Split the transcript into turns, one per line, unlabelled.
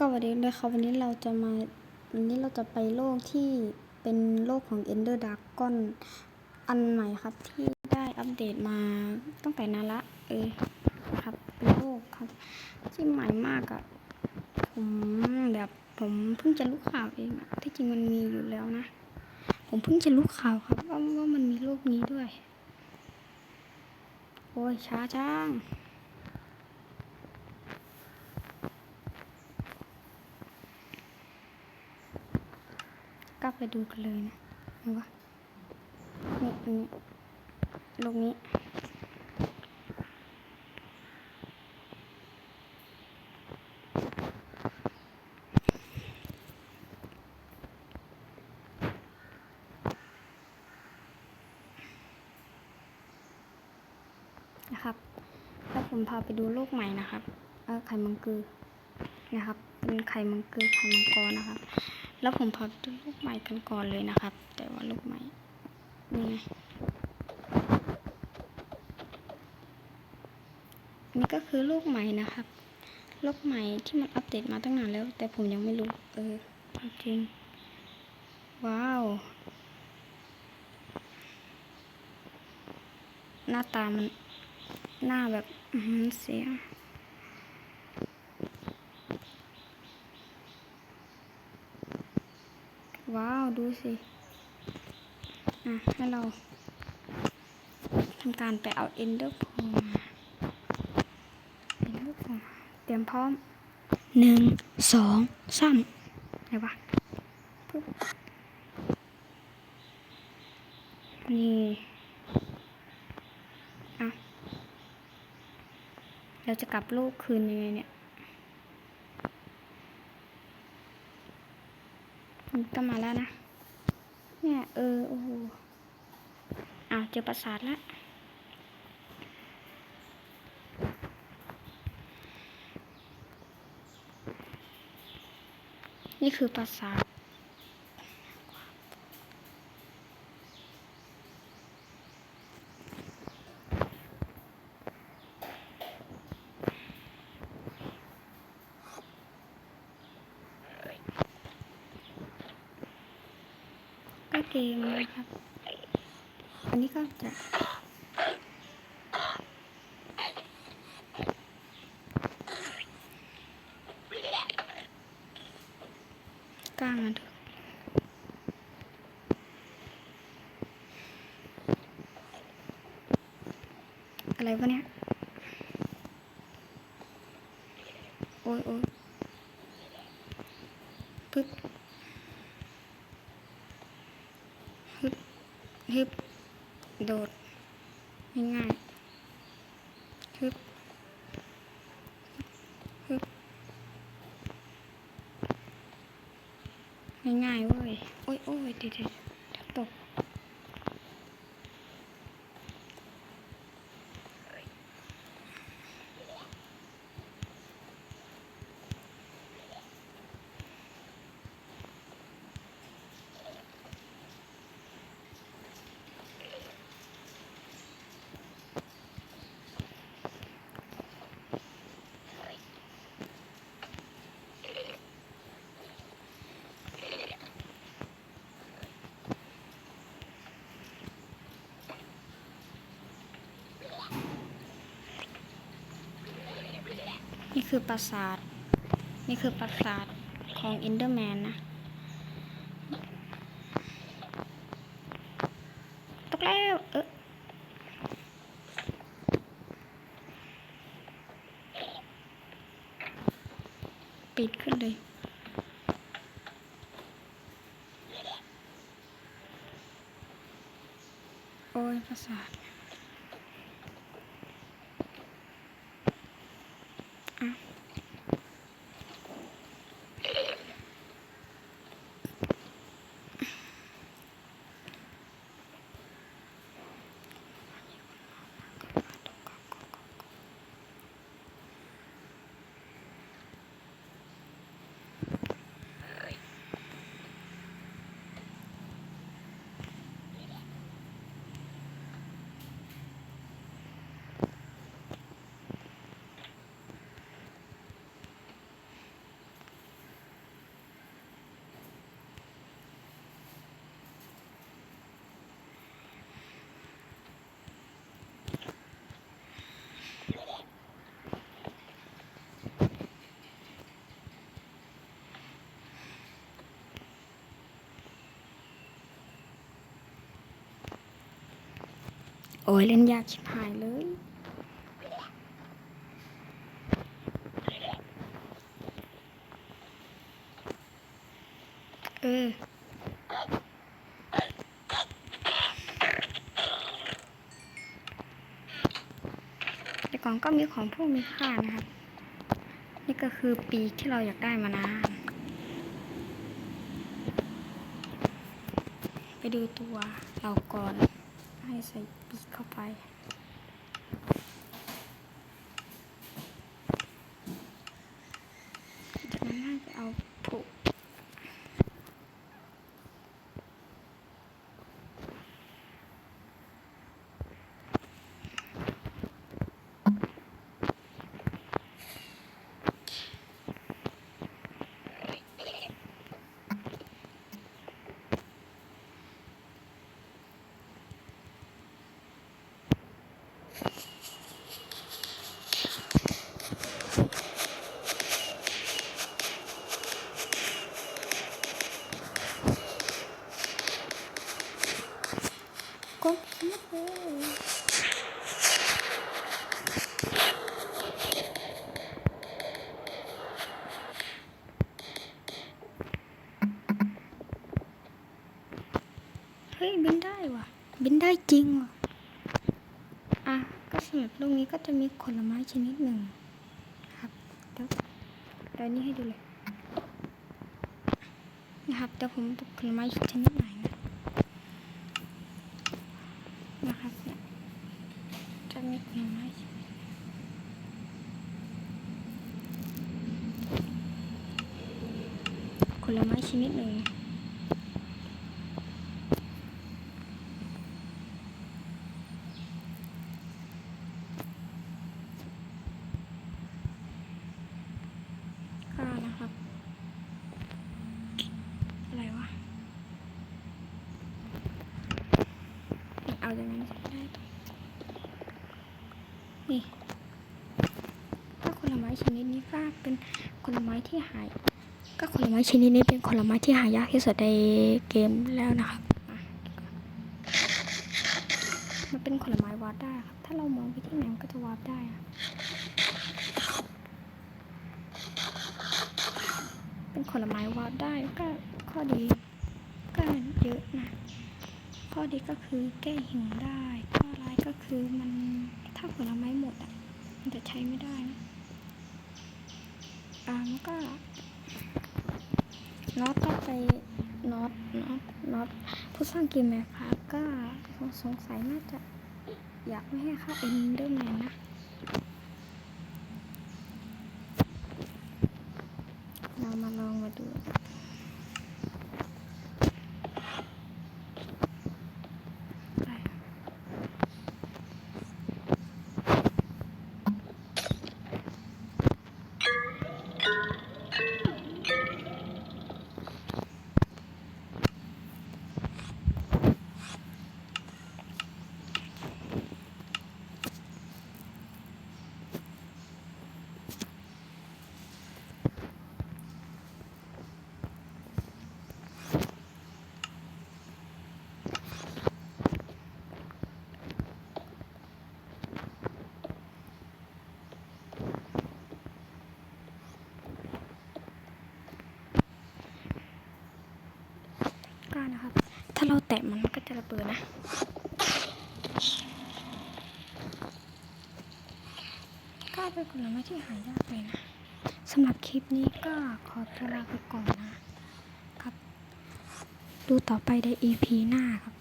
ก็วันนี้เลยค่ะวันนี้เราจะมาวันนี้เราจะไปโลกที่เป็นโลกของ Ender Dragon อันใหม่ครับที่ได้อัปเดตมาตั้งแต่นานละเออครับเป็นโลกครับ ที่ใหม่มากอะ่ะผมแบบผมเพิ่งจะรู้ข่าวเองอะที่จริงมันมีอยู่แล้วนะ ผมเพิ่งจะรู้ข่าวครับว่าว่ามันมีโลกนี้ด้วย โอ้ยช้าจัง ไปดูกันเลยนะเห็นปะนี่อันนี้ลูกนี้นะครับ แล้วผมพาไปดูโลกใหม่นะครับ เออไข่มังกือนะครับ เป็นไข่มังกือไข่มังกรนะครับ แล้วผมพาไปดูลูกใหม่กันก่อนเลยนะครับ แต่ว่าลูกใหม่นี่ไงนนี้ก็คือลูกใหม่นะครับ ลูกใหม่ที่มันอัปเดตมาตั้งนานแล้ว แต่ผมยังไม่รู้ เออจริง ว้าว หน้าตามัน หน้าแบบเสีย ว้าว ดูสิอะให้เราทำการไปเอา Ender Pearl มา Ender Pearl เตรียมพร้อมหนึ่งสองสามไหนวะปึ๊บนี่อะเราจะกลับโลกคืนยังไงเนี่ย มัน ก็มาแล้วนะ เนี่ยเออโอ้โหอ้าวเจอประสาทแล้วนี่คือประสาท ก็ เกมนะครับ อันนี้ก็จะกล้างมันเถอะอะไรวะเนี่ย โอ้ยโอ้ยปึ๊บ ฮึบ โดด ง่ายๆฮึบฮึบง่ายๆเว้ย โอ้ยโอ้ยเดี๋ยวเดี๋ นี่คือปราสาท นี่คือปราสาทของ Enderman นะตกแล้วเออปิดขึ้นเลยโอ้ยปราสาท โอ้ยเล่นยากชิบหายเลย เออแต่ก่อนก็มีของพวกมีค่านะครับ นี่ก็คือปีกที่เราอยากได้มานานไปดูตัวเราก่อน ให้ใส่ปีกเข้าไป จากนั้นน่าจะเอาผูก เลยเฮ้ยบินได้ว่ะ บินได้จริงว่ะ อะ ก็สำหรับลูกนี้ก็จะมีผลไม้ชนิดหนึ่งครับเดี๋ยวเดี๋ยวนี้ให้ดูเลย นะครับเดี๋ยวผมบอกผลไม้ชนิดไหนนะ นะครับเนี่ยจะมีผลไม้ชนิดผ ลไม้ชนิดหนึ่งก็นะครับอะไรวะเอาอย่างนั้นก็ได้นี่ก็ผลไม้ชนิดนี้ก็เป็นผลไม้ที่หาย ก็ผลไม้ชนิดนี้เป็นผลไม้ที่หายากที่สุดในเกมแล้วนะครับอะมันเป็นผลไม้วาร์ปได้ครับ ถ้าเรามองไปที่ไหนมันก็จะวาร์ปได้เป็นผลไม้วาร์ปได้ก็ข้อดีก็เยอะนะ ข้อดีก็คือแก้หิวได้ ข้อร้ายก็คือมันถ้าผลไม้หมดอะมันจะใช้ไม่ได้นะอ่ามันก็ น็อตก็ไปน็อตน็อตน็อตผู้สร้างเกมแมพาก็สงสัยน่าจะ อยากไม่ให้เข้าเอ็นเดอร์แมนนะ เรามาลองมาดู ไป ก็นะครับ ถ้าเราแตะมันก็จะระเบิดนะ ก็เป็นผลไม้ที่หายากเลยนะสำหรับคลิปนี้ก็ขอตัวลาไปก่อนนะครับ ดูต่อไปใน EP หน้าครับ